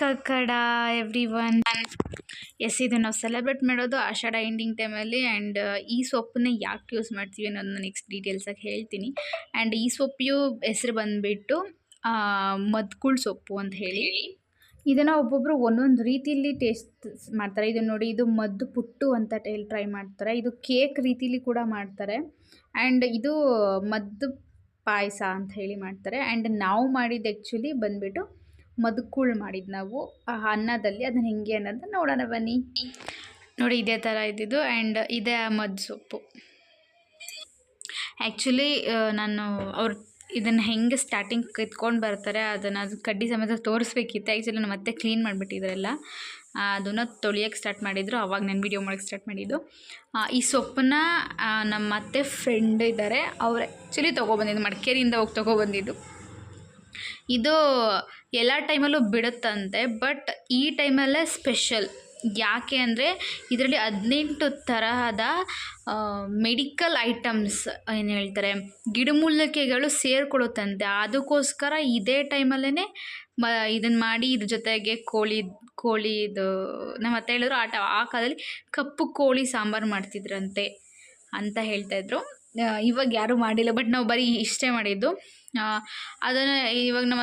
ಕಕ್ಕಡ every one S ಇದು ನಾವು celebrate ಮಾಡೋದು ಆಷಾಢ ಎಂಡಿಂಗ್ ಟೈಮಲ್ಲಿ ಆ್ಯಂಡ್ ಈ ಸೊಪ್ಪನ್ನ ಯಾಕೆ ಯೂಸ್ ಮಾಡ್ತೀವಿ ಅನ್ನೋದನ್ನ ನೆಕ್ಸ್ಟ್ ಡೀಟೇಲ್ಸಾಗಿ ಹೇಳ್ತೀನಿ. ಆ್ಯಂಡ್ ಈ ಸೊಪ್ಪು ಹೆಸರು ಬಂದುಬಿಟ್ಟು ಮದ್ಕುಳ್ ಸೊಪ್ಪು ಅಂತ ಹೇಳಿ. ಇದನ್ನು ಒಬ್ಬೊಬ್ಬರು ಒಂದೊಂದು ರೀತಿಯಲ್ಲಿ ಟೇಸ್ಟ್ ಮಾಡ್ತಾರೆ. ಇದು ನೋಡಿ ಇದು ಮದ್ದು ಪುಟ್ಟು ಅಂತ ಹೇಳಿ ಟ್ರೈ ಮಾಡ್ತಾರೆ. ಇದು ಕೇಕ್ ರೀತಿಲಿ ಕೂಡ ಮಾಡ್ತಾರೆ. ಆ್ಯಂಡ್ ಇದು ಮದ್ದು ಪಾಯಸ ಅಂತ ಹೇಳಿ ಮಾಡ್ತಾರೆ. ಆ್ಯಂಡ್ ನಾವು ಮಾಡಿದ್ದು ಆ್ಯಕ್ಚುಲಿ ಬಂದುಬಿಟ್ಟು ಮದ್ಕುಳ್ ಮಾಡಿದ್ದು ನಾವು. ಆ ಅನ್ನದಲ್ಲಿ ಅದನ್ನು ಹೆಂಗೆ ಅನ್ನೋದನ್ನ ನೋಡೋಣ ಬನ್ನಿ. ನೋಡಿ ಇದೇ ಥರ ಇದ್ದಿದ್ದು ಆ್ಯಂಡ್ ಇದೇ ಆ ಮದ್ದು ಸೊಪ್ಪು. ಆ್ಯಕ್ಚುಲಿ ನಾನು ಅವ್ರು ಇದನ್ನು ಹೆಂಗೆ ಸ್ಟಾರ್ಟಿಂಗ್ ಕಿತ್ಕೊಂಡು ಬರ್ತಾರೆ ಅದನ್ನು ಅದು ಕಡ್ಡಿ ಸಮೇತ ತೋರಿಸ್ಬೇಕಿತ್ತು. ಆ್ಯಕ್ಚುಲಿ ನಾನು ಮತ್ತೆ ಕ್ಲೀನ್ ಮಾಡಿಬಿಟ್ಟಿದ್ರಲ್ಲ ಅದನ್ನು ತೊಳಿಯೋಕ್ಕೆ ಸ್ಟಾರ್ಟ್ ಮಾಡಿದ್ರು. ಅವಾಗ ನಾನು ವೀಡಿಯೋ ಮಾಡೋಕ್ಕೆ ಸ್ಟಾರ್ಟ್ ಮಾಡಿದ್ದು. ಈ ಸೊಪ್ಪನ್ನ ನಮ್ಮ ಮತ್ತೆ ಫ್ರೆಂಡ್ ಇದ್ದಾರೆ ಅವ್ರು ಆ್ಯಕ್ಚುಲಿ ತೊಗೊಬಂದಿದ್ದು, ಮಡಿಕೇರಿಯಿಂದ ಹೋಗಿ ತೊಗೊಬಂದಿದ್ದು. ಇದು ಎಲ್ಲ ಟೈಮಲ್ಲೂ ಬಿಡುತ್ತಂತೆ, ಬಟ್ ಈ ಟೈಮಲ್ಲೇ ಸ್ಪೆಷಲ್. ಯಾಕೆ ಅಂದರೆ ಇದರಲ್ಲಿ ಹದಿನೆಂಟು ತರಹದ ಮೆಡಿಕಲ್ ಐಟಮ್ಸ್ ಏನು ಹೇಳ್ತಾರೆ, ಗಿಡಮೂಲಿಕೆಗಳು ಸೇರಿಕೊಳ್ಳುತ್ತಂತೆ ಅದಕ್ಕೋಸ್ಕರ ಇದೇ ಟೈಮಲ್ಲೇ ಮ ಇದನ್ನು ಮಾಡಿ ಇದ್ರ ಜೊತೆಗೆ ಕೋಳಿ ಕೋಳಿದು ನಮ್ಮ ಅತ್ತೆ ಹೇಳಿದ್ರು ಆಟ, ಆ ಕಾಲದಲ್ಲಿ ಕಪ್ಪು ಕೋಳಿ ಸಾಂಬಾರು ಮಾಡ್ತಿದ್ರಂತೆ ಅಂತ ಹೇಳ್ತಾಯಿದ್ರು ಇವಾಗ ಯಾರೂ ಮಾಡಿಲ್ಲ ಬಟ್ ನಾವು ಬರೀ ಇಷ್ಟೇ ಮಾಡಿದ್ದು. ಅದನ್ನು ಇವಾಗ ನಮ್ಮ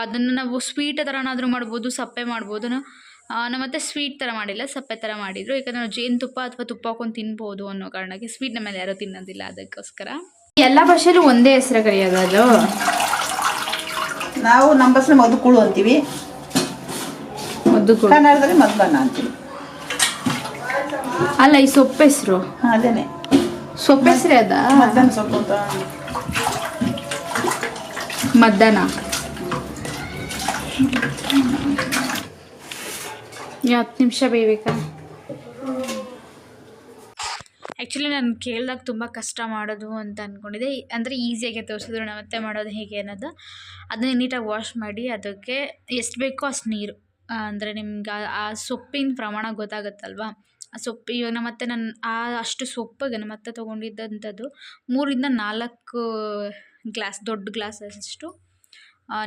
ಅದನ್ನು ನಾವು ಸ್ವೀಟ್ ಥರನಾದರೂ ಮಾಡ್ಬೋದು ಸಪ್ಪೆ ಮಾಡ್ಬೋದು. ನ- ಆ, ನಮ್ಮ ಮತ್ತೆ ಸ್ವೀಟ್ ಥರ ಮಾಡಿಲ್ಲ ಸಪ್ಪೆ ಥರ ಮಾಡಿದರು. ಯಾಕಂದರೆ ನಾವು ಜೇನುತುಪ್ಪ ಅಥವಾ ತುಪ್ಪ ಹಾಕೊಂಡು ತಿನ್ಬೋದು ಅನ್ನೋ ಕಾರಣಕ್ಕೆ ಸ್ವೀಟ್ ನಮ್ಮಲ್ಲಿ ಯಾರೂ ತಿನ್ನೋದಿಲ್ಲ ಅದಕ್ಕೋಸ್ಕರ. ಎಲ್ಲ ಭಾಷೆಯಲ್ಲೂ ಒಂದೇ ಹೆಸರು ಕರೆಯೋದು ಅದು ನಾವು ನಮ್ಮ ಭಾಷೆ ಮದ್ದು ಕುಳು ಅಂತೀವಿ. ಮದ್ದು ಕನ್ನಡದಲ್ಲಿ ಅಂತೀವಿ. ಅಲ್ಲ ಈ ಸೊಪ್ಪು ಹೆಸರು? ಅದೇನೆ. ಸೊಪ್ಪು ಸರಿ ಅದ ಮಧ್ಯಾಹ್ನ ಸೊಪ್ಪು ಅಂತ. ಮದ್ದನ ಹತ್ತು ನಿಮಿಷ ಬೇಯಬೇಕಾ? ಆ್ಯಕ್ಚುಲಿ ನಾನು ಕೇಳಿದಾಗ ತುಂಬ ಕಷ್ಟ ಮಾಡೋದು ಅಂತ ಅಂದ್ಕೊಂಡಿದ್ದೆ ಅಂದರೆ ಈಸಿಯಾಗಿ ತೋರಿಸಿದ್ರು ನಾವು ಮತ್ತೆ ಮಾಡೋದು ಹೇಗೆ ಅನ್ನೋದು. ಅದನ್ನ ನೀಟಾಗಿ ವಾಶ್ ಮಾಡಿ ಅದಕ್ಕೆ ಎಷ್ಟು ಬೇಕೋ ಅಷ್ಟು ನೀರು. ಅಂದರೆ ನಿಮ್ಗೆ ಆ ಸೊಪ್ಪಿನ ಪ್ರಮಾಣ ಗೊತ್ತಾಗುತ್ತಲ್ವಾ? ಆ ಸೊಪ್ಪು ಇವಾಗ ನಮ್ಮ ಮತ್ತೆ ನಾನು ಆ ಅಷ್ಟು ಸೊಪ್ಪಿಗೆ ನಮ್ಮ ಅತ್ತೆ ತೊಗೊಂಡಿದ್ದಂಥದ್ದು. ಮೂರಿಂದ ನಾಲ್ಕು ಗ್ಲಾಸ್ ದೊಡ್ಡ ಗ್ಲಾಸ್ ಅಷ್ಟು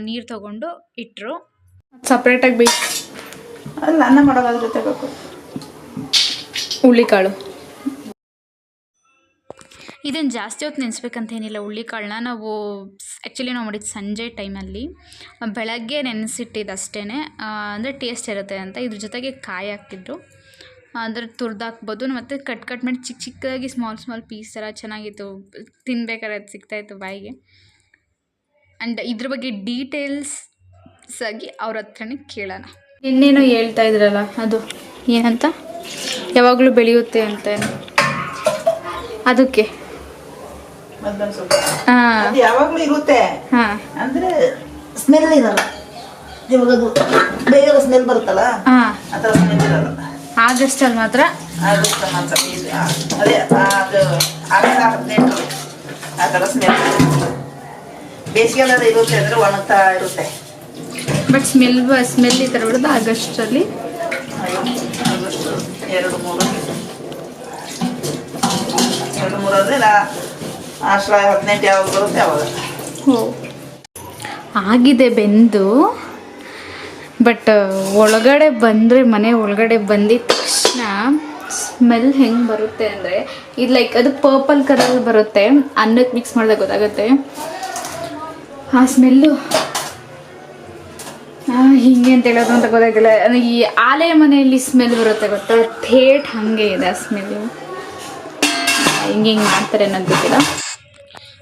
ನೀರು ತೊಗೊಂಡು ಇಟ್ಟರು ಸಪ್ರೇಟಾಗಿ ಬೇಕು. ಅಲ್ಲ ಅನ್ನ ಮಾಡೋದಾದ್ರೆ ತಗೋಬೇಕು. ಹುಳಿಕಾಳು ಹುಳ್ಳಿಕಾಳು ಇದನ್ನು ಜಾಸ್ತಿ ಹೊತ್ತು ನೆನೆಸ್ಬೇಕಂತೇನಿಲ್ಲ ಹುಳ್ಳಿಕಾಳನ್ನ ನಾವು ಆ್ಯಕ್ಚುಲಿ ನಾವು ಮಾಡಿದ್ದು ಸಂಜೆ ಟೈಮಲ್ಲಿ ಬೆಳಗ್ಗೆ ನೆನೆಸಿಟ್ಟಿದ್ದು ಅಷ್ಟೇ ಅಂದರೆ ಟೇಸ್ಟ್ ಇರುತ್ತೆ ಅಂತ. ಇದ್ರ ಜೊತೆಗೆ ಕಾಯಿ ಹಾಕ್ತಿದ್ರು. ಅಂದರೆ ತುರ್ದಾಕ್ಬೋದು. ಮತ್ತು ಕಟ್ ಕಟ್ ಮಾಡಿ ಚಿಕ್ಕ ಚಿಕ್ಕದಾಗಿ ಸ್ಮಾಲ್ ಸ್ಮಾಲ್ ಪೀಸ್ ಥರ ಚೆನ್ನಾಗಿತ್ತು. ತಿನ್ಬೇಕಾದ್ರೆ ಅದು ಸಿಗ್ತಾಯಿತ್ತು ಬಾಯಿಗೆ. ಆ್ಯಂಡ್ ಇದ್ರ ಬಗ್ಗೆ ಡೀಟೇಲ್ಸ್ ಆಗಿ ಅವ್ರ ಹತ್ರನೇ ಕೇಳೋಣ. ಇನ್ನೇನೋ ಹೇಳ್ತಾ ಇದ್ರಲ್ಲ ಅದು ಏನಂತ? ಯಾವಾಗಲೂ ಬೆಳೆಯುತ್ತೆ ಅಂತ ಅದಕ್ಕೆ. ಯಾವಾಗಲೂ ಇರುತ್ತೆ. ಹಾಂ. ಅಂದ್ರೆ ಸ್ಮೆಲ್ ಇರಲ್ಲ ಇವಾಗ ಅದು ಬೇಗ ಸ್ಮೆಲ್ ಬರುತ್ತಲ್ಲ? ಹಾಂ. ಆ ಥರ ಸ್ಮೆಲ್ ಇರಲ್ಲ. ಆಗಸ್ಟಲ್ಲಿ ಮಾತ್ರ ಆಗಸ್ಟ್ ಮಾತ್ರ. ಅದೇ ಅದು ಹದಿನೆಂಟು ಆ ಥರ ಸ್ಮೆಲ್ ಬೇಸಿಗೆಲ್ಲ ಇರುತ್ತೆ ಅಂದರೆ ಒಣಗ್ತಾ ಇರುತ್ತೆ. ಬಟ್ ಸ್ಮೆಲ್ ಸ್ಮೆಲ್ ಈ ಥರ ಬಿಡೋದು ಆಗಸ್ಟಲ್ಲಿ ಆಗಸ್ಟ್ ಎರಡು ಮೂರು. ಎರಡು ಮೂರು ಅಂದರೆ ಹದಿನೆಂಟು ಯಾವಾಗ ಬರುತ್ತೆ ಆಗಿದೆ ಬೆಂದು. ಬಟ್ ಒಳಗಡೆ ಬಂದರೆ, ಮನೆ ಒಳಗಡೆ ಬಂದಿದ ತಕ್ಷಣ ಸ್ಮೆಲ್ ಹೆಂಗೆ ಬರುತ್ತೆ ಅಂದರೆ, ಇದು ಲೈಕ್ ಅದು ಪರ್ಪಲ್ ಕಲರ್ ಬರುತ್ತೆ. ಅನ್ನಕ್ಕೆ ಮಿಕ್ಸ್ ಮಾಡಿದಾಗ ಗೊತ್ತಾಗುತ್ತೆ. ಆ ಸ್ಮೆಲ್ಲು ಹಿಂಗೆ ಅಂತ ಹೇಳೋದು ಅಂತ ಗೊತ್ತಾಗಿಲ್ಲ ಈ ಆಲೆ ಮನೆಯಲ್ಲಿ ಸ್ಮೆಲ್ ಬರುತ್ತೆ ಗೊತ್ತಾ? ಥೇಟ್ ಹಾಗೆ ಇದೆ ಆ ಸ್ಮೆಲ್ಲು ಹಿಂಗೆ ಹಿಂಗೆ ಮಾಡ್ತಾರೆ ಅನ್ನೋದು ಗೊತ್ತಿಲ್ಲ.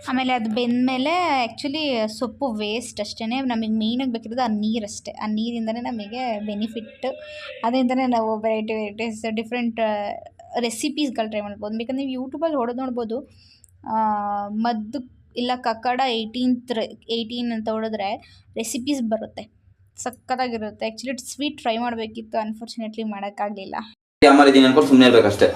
ಆಮೇಲೆ ಅದು ಬೆಂದಮೇಲೆ ಆ್ಯಕ್ಚುಲಿ ಸೊಪ್ಪು ವೇಸ್ಟ್ ಅಷ್ಟೇ ನಮಗೆ ಮೇಯ್ನಾಗಿ ಬೇಕಿರೋದು ಆ ನೀರಷ್ಟೇ ಆ ನೀರಿಂದನೇ ನಮಗೆ ಬೆನಿಫಿಟ್ ಅದರಿಂದನೇ ನಾವು ವೆರೈಟಿ ವೆರೈಟೀಸ್ ಡಿಫ್ರೆಂಟ್ ರೆಸಿಪೀಸ್ಗಳು ಟ್ರೈ ಮಾಡ್ಬೋದು. ಬೇಕಂದ್ರೆ ನೀವು ಯೂಟ್ಯೂಬಲ್ಲಿ ಹೊಡೆದು ನೋಡ್ಬೋದು. ಮದ್ದು ಇಲ್ಲ ಕಕ್ಕಡ ಏಯ್ಟೀನ್ತ್ ಏಯ್ಟೀನ್ ಅಂತ ಹೊಡೆದ್ರೆ ರೆಸಿಪೀಸ್ ಬರುತ್ತೆ. ಸಕ್ಕತ್ತಾಗಿರುತ್ತೆ ಆ್ಯಕ್ಚುಲಿ ಸ್ವೀಟ್ ಟ್ರೈ ಮಾಡಬೇಕಿತ್ತು. ಅನ್ಫಾರ್ಚುನೇಟ್ಲಿ ಮಾಡೋಕ್ಕಾಗಲಿಲ್ಲ. ಸುಮ್ಮನೆ ಇರ್ಬೇಕಷ್ಟೇ.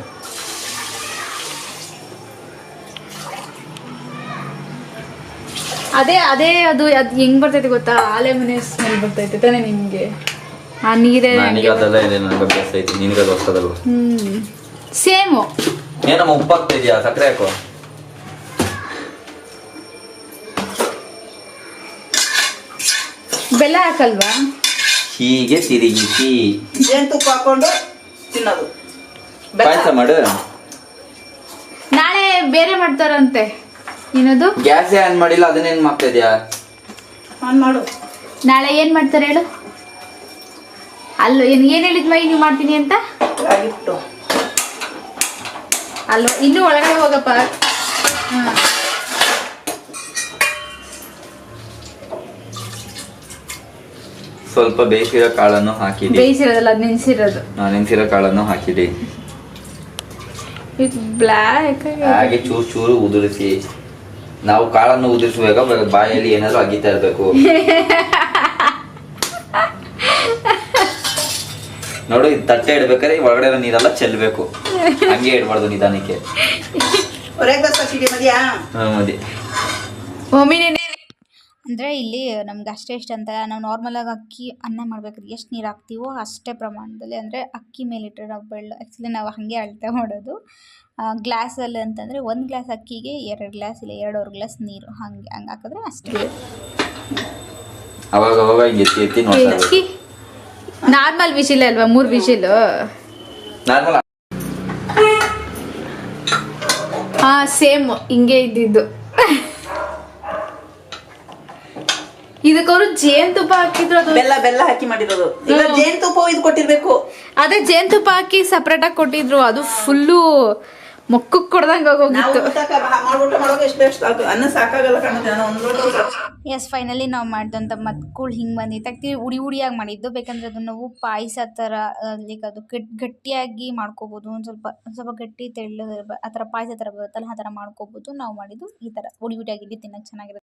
ಅದೇ ಅದೇ ಅದು ಅದು ಹೆಂಗ್ ಬರ್ತೈತೆ ಗೊತ್ತಾ? ಆಲೆ ಮನೆ ಸ್ಮೆಲ್ ಬರ್ತೈತೆ ತಾನೇ ನಿಮ್ಗೆ? ಆ ನೀರೇ ನನಗೆ ಅದೆಲ್ಲ ಇದೆ ನನಗೆ ಅಭ್ಯಾಸ ಐತಿ. ನಿನಗೆ ಅದು ಹೊಸದಲ್ವ? ಹ್ಮ್. ಸೇಮು. ಏನಮ್ಮ ಉಪ್ಪಾಗ್ತಾ ಇದೆಯಾ? ಸಕ್ಕರೆ ಹಾಕೋ. ಬೆಲ್ಲ ಹಾಕಲ್ವಾ? ಹೀಗೆ ತಿರುಗಿಸಿ. ಜೇನುತುಪ್ಪ ಹಾಕೊಂಡು ತಿನ್ನೋದು? ಪಾಯಸ ಮಾಡು. ನಾಳೆ ಬೇರೆ ಮಾಡ್ತಾರಂತೆ. ಏನದು? ಗ್ಯಾಸ್ ಆನ್ ಮಾಡಿಲ್ಲ ಅದನ್ನೇನ್ ಮಾಡ್ತಾ ಇದೆಯಾ ಆನ್ ಮಾಡು. ನಾಳೆ ಏನ್ ಮಾಡ್ತಾರೆ ಹೇಳು? ಅಲ್ಲೋ ಏನ್ ಹೇಳಿದ್ ಮೈ ನೀವು ಮಾಡ್ತೀನಿ ಅಂತ? ರಾಗಿಟ್ಟು ಅಲ್ಲೋ ಇನ್ನು ಒಳಗಡೆ ಹೋಗಪ್ಪ. ಹಾಂ. ಸ್ವಲ್ಪ ಬೇಯಿಸಿರೋ ಕಾಳನ್ನು ಹಾಕಿ ಬೇಯಿಸಿರೋದಲ್ಲ ಅದು ನೆನೆಸಿರೋದು. ನಾನು ನೆನ್ಸಿರೋ ಕಾಳನ್ನು ಹಾಕಿದೆ ಇದು ಬ್ಲಾಕ್ ಹಾಗೆ ಚೂರು ಚೂರು ಉದುರಿಸಿ. ನಾವು ಕಾಳನ್ನು ಉದುರಿಸುವಾಗ ಬಾಯಲ್ಲಿ ಏನಾದ್ರು ಅಗಿತಾ ಇರ್ಬೇಕು. ನೋಡು ಇದು ತಟ್ಟೆ ಇಡ್ಬೇಕಾದ್ರೆ ಈ ಒಳಗಡೆ ನೀರೆಲ್ಲ ಚೆಲ್ಬೇಕು. ಹಂಗೆ ಇಡ್ಬಾರ್ದು ನಿಧಾನಕ್ಕೆ. ಅಂದರೆ ಇಲ್ಲಿ ನಮ್ಗೆ ಅಷ್ಟೇ ಇಷ್ಟ ಅಂತ ನಾವು ನಾರ್ಮಲಾಗಿ ಅಕ್ಕಿ ಅನ್ನ ಮಾಡ್ಬೇಕಾದ್ರೆ ಎಷ್ಟು ನೀರು ಹಾಕ್ತೀವೋ ಅಷ್ಟೇ ಪ್ರಮಾಣದಲ್ಲಿ ಅಂದರೆ ಅಕ್ಕಿ ಮೇಲಿಟ್ಟರೆ ನಾವು ಬೆಳ್ಳ. ಆ್ಯಕ್ಚುಲಿ ನಾವು ಹಾಗೆ ಅಳತೆ ಮಾಡೋದು. ಗ್ಲಾಸಲ್ಲಿ ಅಂತಂದರೆ ಒಂದು ಗ್ಲಾಸ್ ಅಕ್ಕಿಗೆ ಎರಡು ಗ್ಲಾಸ್ ಇಲ್ಲ ಎರಡೂವರೆ ಗ್ಲಾಸ್ ನೀರು. ಹಾಗೆ ಹಂಗೆ ಹಾಕಿದ್ರೆ ಅಷ್ಟೇ. ಅವಾಗ ಅವಾಗ ಹಿಂಗೆ ಎತ್ತಿ ಎತ್ತಿ ನೋಡ್ತಾ ನಾರ್ಮಲ್ ವಿಶಿಲ್ ಅಲ್ವಾ ಮೂರು ವಿಶಿಲು ನಾರ್ಮಲ್ ಹಾಂ ಸೇಮ್ ಹಿಂಗೆ ಇದ್ದಿದ್ದು. ಇದಕ್ಕವರು ಜೇನುತುಪ್ಪ ಹಾಕಿದ್ರು ಅದು? ಬೆಲ್ಲ ಬೆಲ್ಲ ಹಾಕಿ ಮಾಡಿರೋದು. ಈಗ ಜೇನುತುಪ್ಪ ಇದು ಕೊಟ್ಟಿರ್ಬೇಕು. ಅದೇ ಜೇನುತುಪ್ಪ ಹಾಕಿ ಸಪ್ರೇಟಾಗಿ ಕೊಟ್ಟಿದ್ರು ಅದು ಫುಲ್ಲು ಮೊಕ್ಕಕ್ಕೆ ಕೊಡ್ದಂಗೆ ನಾವು ಆಗೋಗಿತ್ತು ಊಟಕ್ಕ ಮಾಡಿ ಮಾಡೋಕೆ ಎಷ್ಟು ಎಷ್ಟು ಸಾಕು ಅನ್ನ ಸಾಕಾಗಲ್ಲ ಕಾಣುತ್ತೆ ನಾನು ಒಂದು ಲೋಟ ಊಟ. ಎಸ್ ಫೈನಲಿ ನಾವು ಮಾಡಿದಂತ ಮತ್ಕೂಳು ಹಿಂಗೆ ಬಂದಿತ್ತು ಆ್ಯಕ್ಚುಲಿ ಉಡಿ ಉಡಿಯಾಗಿ ಮಾಡಿದ್ದು. ಬೇಕಂದ್ರೆ ಅದನ್ನು ನಾವು ಪಾಯಸ ತರ ಲೈಕ್ ಅದು ಗಟ್ ಗಟ್ಟಿಯಾಗಿ ಮಾಡ್ಕೋಬಹುದು ಒಂದ್ ಸ್ವಲ್ಪ ಒಂದ್ ಸ್ವಲ್ಪ ಗಟ್ಟಿ ತೆಳ್ಳು ಆ ಥರ ಪಾಯಸ ತರ ಬರುತ್ತಲ್ಲ ಆ ಥರ ಮಾಡ್ಕೋಬೋದು. ನಾವು ಮಾಡಿದ್ದು ಈ ತರ ಉಡಿ ಉಡಿಯಾಗಿ ತಿನ್ನಕ್ ಚೆನ್ನಾಗಿರುತ್ತೆ.